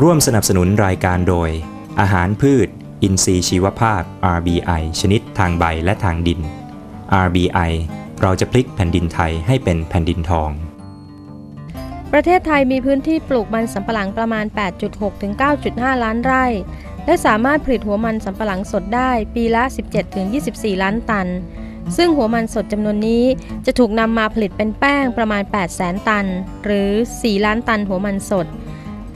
ร่วมสนับสนุนรายการโดย อาหารพืช อินทรีย์ชีวภาพ RBI ชนิดทางใบและทางดิน RBI เราจะพลิกแผ่นดินไทยให้เป็นแผ่นดินทอง ประเทศไทยมีพื้นที่ปลูกมันสำปะหลังประมาณ 8.6 ถึง 9.5 ล้านไร่ และสามารถผลิตหัวมันสำปะหลังสดได้ปีละ 17 ถึง 24 ล้านตัน ซึ่งหัวมันสดจำนวนนี้จะถูกนำมาผลิตเป็นแป้งประมาณ8แสนตัน หรือ 4 ล้านตันหัวมันสด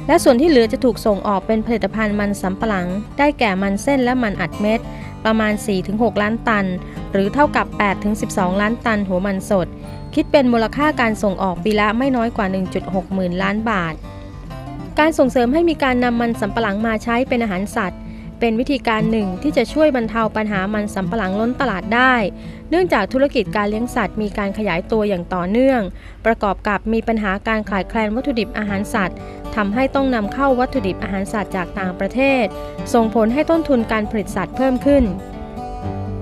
และส่วนที่เหลือจะถูกส่งออกเป็นผลิตภัณฑ์มันสำปะหลัง ได้แก่มันเส้นและมันอัดเม็ด ประมาณ 4-6 ล้านตัน หรือเท่ากับ 8-12 ล้านตันหัวมันสด คิดเป็นมูลค่าการส่งออกปีละไม่น้อยกว่า 1.6 หมื่นล้านบาท การส่งเสริมให้มีการนำมันสำปะหลังมาใช้เป็นอาหารสัตว์ เป็นวิธีการหนึ่งที่จะช่วยบรรเทาปัญหามันสำปะหลังล้นตลาดได้ เนื่องจากธุรกิจการเลี้ยงสัตว์มีการขยายตัวอย่างต่อเนื่อง ประกอบกับมีปัญหาการขาดแคลนวัตถุดิบอาหารสัตว์ทำให้ต้องนำเข้าวัตถุดิบอาหารสัตว์จากต่างประเทศ ส่งผลให้ต้นทุนการผลิตสัตว์เพิ่มขึ้น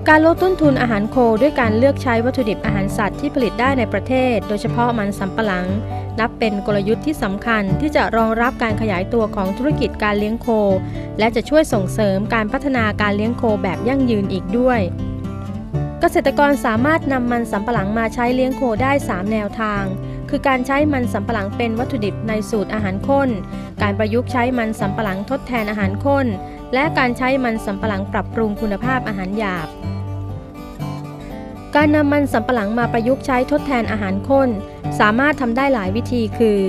การลดต้นทุนอาหารโคด้วยการเลือกใช้วัตถุดิบอาหารสัตว์ที่ผลิตได้ในประเทศ โดยเฉพาะมันสำปะหลัง นับเป็นกลยุทธ์ที่สำคัญที่จะรองรับการขยายตัวของธุรกิจการเลี้ยงโค และจะช่วยส่งเสริมการพัฒนาการเลี้ยงโคแบบยั่งยืนอีกด้วย เกษตรกรสามารถนำมันสำปะหลังมาใช้เลี้ยงโคได้ 3 แนวทาง คือการใช้มันสำปะหลังเป็นวัตถุดิบในสูตรอาหารข้น การประยุกต์ใช้มันสำปะหลังทดแทนอาหารข้น และการใช้มันสำปะหลังปรับปรุงคุณภาพอาหารหยาบ การนำมันสำปะหลังมาประยุกต์ใช้ทดแทนอาหารข้น สามารถทำได้หลายวิธีคือ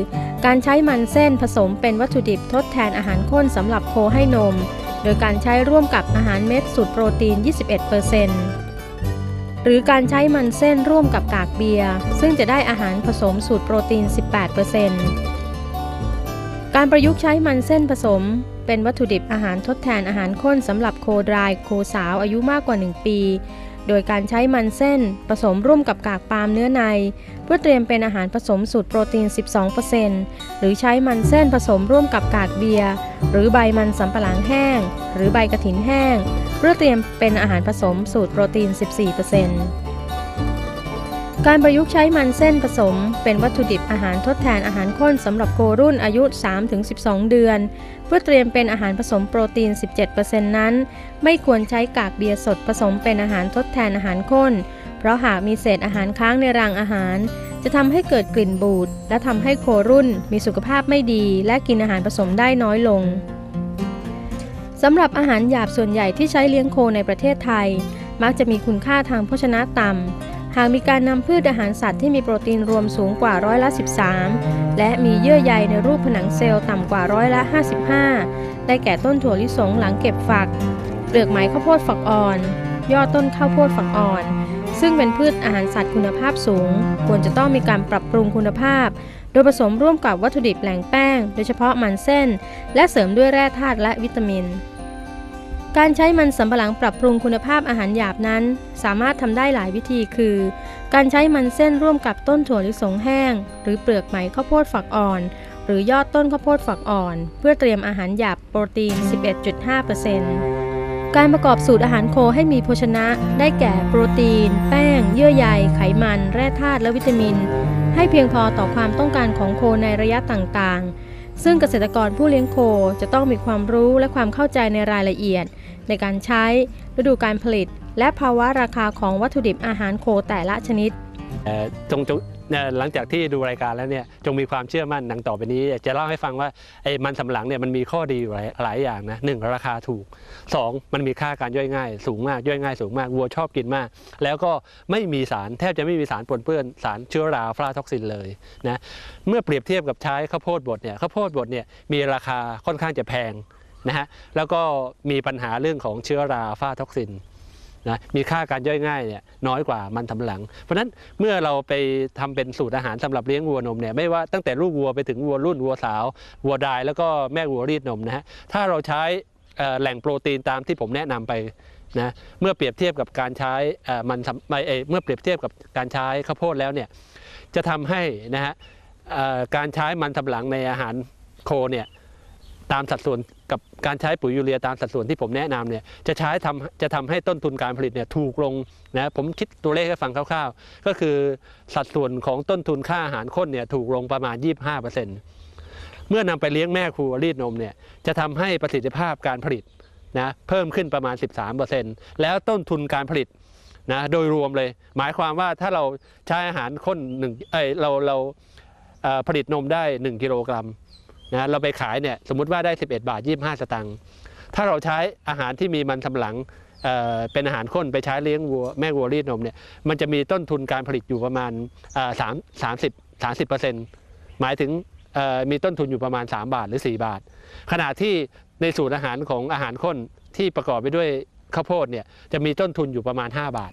การใช้มันเส้นผสมเป็นวัตถุดิบทดแทนอาหารข้นสำหรับโคให้นม โดยการใช้ร่วมกับอาหารเม็ดสูตรโปรตีน 21%หรือการใช้มันเส้นร่วมกับกากเบียร์ซึ่งจะได้อาหารผสมสูตรโปรตีน 18%การประยุกต์ใช้มันเส้นผสมเป็นวัตถุดิบอาหารทดแทนอาหารข้นสำหรับโคดรายโคสาวอายุมากกว่า 1 ปี โดยการใช้มันเส้นผสมร่วมกับกากปาล์มเนื้อใน เพื่อเตรียมเป็นอาหารผสมสูตรโปรตีน 12%หรือใช้มันเส้นผสมร่วมกับกากเบียร์หรือใบมันสำปะหลังแห้ง หรือใบกระถินแห้ง เพื่อเตรียมเป็นอาหารผสมสูตรโปรตีน 14% การประยุกต์ใช้มันเส้นผสม เป็นวัตถุดิบอาหารทดแทนอาหารข้นสำหรับโครุ่นอายุ 3-12 เดือน เพื่อเตรียมเป็นอาหารผสมโปรตีน 17%นั้น ไม่ควรใช้กากเบียร์สดผสมเป็นอาหารทดแทนอาหารข้น เพราะหากมีเศษอาหารค้างในรางอาหาร จะทำให้เกิดกลิ่นบูด และทำให้โครุ่นมีสุขภาพไม่ดี และกินอาหารผสมได้น้อยลงสำหรับอาหารหยาบส่วนใหญ่ที่ใช้เลี้ยงโคในประเทศไทย มักจะมีคุณค่าทางโภชนะต่ำ หากมีการนำพืชอาหารสัตว์ที่มีโปรตีนรวมสูงกว่าร้อยละ 13 และมีเยื่อใยในรูปผนังเซลล์ต่ำกว่าร้อยละ 55 ได้แก่ต้นถั่วลิสงหลังเก็บฝัก เปลือกไหมข้าวโพดฝักอ่อน ยอดต้นข้าวโพดฝักอ่อน ซึ่งเป็นพืชอาหารสัตว์คุณภาพสูง ควรจะต้องมีการปรับปรุงคุณภาพ โดยผสมร่วมกับวัตถุดิบแหล่งแป้ง โดยเฉพาะมันเส้น และเสริมด้วยแร่ธาตุและวิตามิน การใช้มันสำปะหลังปรับปรุงคุณภาพอาหารหยาบนั้น สามารถทำได้หลายวิธีคือ การใช้มันเส้นร่วมกับต้นถั่วลิสงแห้ง หรือเปลือกไหมข้าวโพดฝักอ่อน หรือยอดต้นข้าวโพดฝักอ่อน เพื่อเตรียมอาหารหยาบโปรตีน 11.5%การประกอบสูตรอาหารโคให้มีโภชนะ ได้แก่โปรตีน แป้ง เยื่อใย ไขมัน แร่ธาตุและวิตามิน ให้เพียงพอต่อความต้องการของโคในระยะต่างๆ ซึ่งเกษตรกรผู้เลี้ยงโคจะต้องมีความรู้และความเข้าใจในรายละเอียด ในการใช้ฤดูการผลิต และภาวะราคาของวัตถุดิบอาหารโคแต่ละชนิดตรง หลังจากที่ดูรายการแล้วเนี่ยจงมีความเชื่อมั่นดังต่อไปนี้ จะเล่าให้ฟังว่าไอ้มันสำหลังเนี่ยมันมีข้อดีหลายหลายอย่างนะหนึ่งราคาถูกสองมันมีค่าการย่อยง่าย สูงมากย่อยง่ายสูงมากวัวชอบกินมาก แล้วก็ไม่มีสารแทบจะไม่มีสารปนเปื้อนสารเชื้อราฟลาท็อกซินเลยนะเมื่อเปรียบเทียบกับใช้ข้าวโพดบดเนี่ยข้าวโพดบดเนี่ยมีราคาค่อนข้างจะแพงนะฮะแล้วก็มีปัญหาเรื่องของเชื้อราฟลาท็อกซิน นะมีค่าการย่อยง่ายเนี่ยน้อยกว่ามันสำปะหลัง เพราะฉะนั้นเมื่อเราไปทำเป็นสูตรอาหารสำหรับเลี้ยงวัวนมเนี่ยไม่ว่าตั้งแต่ลูกวัวไปถึงวัวรุ่นวัวสาววัวดายแล้วก็แม่วัวรีดนมนะฮะถ้าเราใช้แหล่งโปรตีนตามที่ผมแนะนำไปนะเมื่อเปรียบเทียบกับการใช้เอ่อมันสำไม่เอ่อเมื่อเปรียบเทียบกับการใช้ข้าวโพดแล้วเนี่ยจะทำให้นะฮะการใช้มันสำปะหลังในอาหารโคเนี่ยตามสัดส่วน กับการใช้ปุ๋ยยูเรียตามสัดส่วนที่ผมแนะนำเนี่ยจะใช้ทำจะทำให้ต้นทุนการผลิตเนี่ยถูกลงนะผมคิดตัวเลขให้ฟังคร่าวๆ ก็คือสัดส่วนของต้นทุนค่าอาหารข้นเนี่ยถูกลงประมาณ 25%เมื่อนำไปเลี้ยงแม่ครูรีดนมเนี่ยจะทำให้ประสิทธิภาพการผลิตนะเพิ่มขึ้นประมาณ 13%แล้วต้นทุนการผลิตนะโดยรวมเลย หมายความว่าถ้าเราใช้อาหารข้นหนึ่งเอ้ยเราเราผลิตนมได้ 1 กิโลกรัม นะเราไปขายเนี่ยสมมติว่าได้ 11 บาท 25 สตางค์ถ้าเราใช้อาหารที่มีมันสำหลังเเป็นอาหารข้นไปใช้เลี้ยงวัวแม่วัวรีดนมเนี่ยมันจะมีต้นทุนการผลิตอยู่ประมาณสามสามสิบสามสิบเปอร์เซ็นต์หมายถึงมีต้นทุนอยู่ประมาณ 3 บาทหรือ 4 บาท ขณะที่ในสูตรอาหารของอาหารข้นที่ประกอบไปด้วยข้าวโพดเนี่ยจะมีต้นทุนอยู่ประมาณ 5 บาท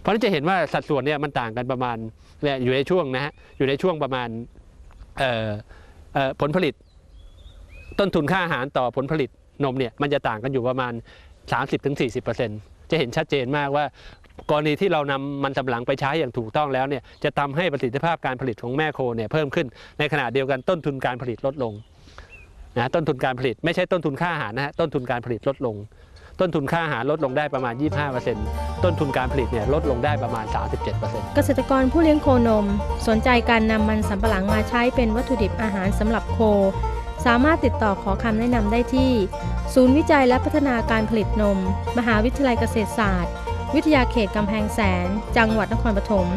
เพราะนั้นจะเห็นว่าสัดส่วนเนี่ยมันต่างกันประมาณเนี่ยอยู่ในช่วงนะฮะอยู่ในช่วงประมาณเอ่อ ผลผลิต ต้นทุนค่าอาหารต่อผลผลิตนมเนี่ยมันจะต่างกันอยู่ประมาณ 30-40%จะเห็นชัดเจนมากว่ากรณีที่เรานำมันสำหลังไปใช้อย่างถูกต้องแล้วเนี่ยจะทำให้ประสิทธิภาพการผลิตของแม่โคเนี่ยเพิ่มขึ้นในขณะเดียวกันต้นทุนการผลิตลดลงนะต้นทุนการผลิตไม่ใช่ต้นทุนค่าอาหารนะฮะต้นทุนการผลิตลดลง ต้นทุนค่าอาหารลดลงได้ประมาณ 25%ต้นทุนการผลิตเนี่ยลดลงได้ประมาณ 37%เกษตรกรผู้เลี้ยงโคนม สนใจการนำมันสำปะหลังมาใช้เป็นวัตถุดิบอาหารสำหรับโค สามารถติดต่อขอคำแนะนำได้ที่ ศูนย์วิจัยและพัฒนาการผลิตนม มหาวิทยาลัยเกษตรศาสตร์ วิทยาเขตกำแพงแสน จังหวัดนครปฐม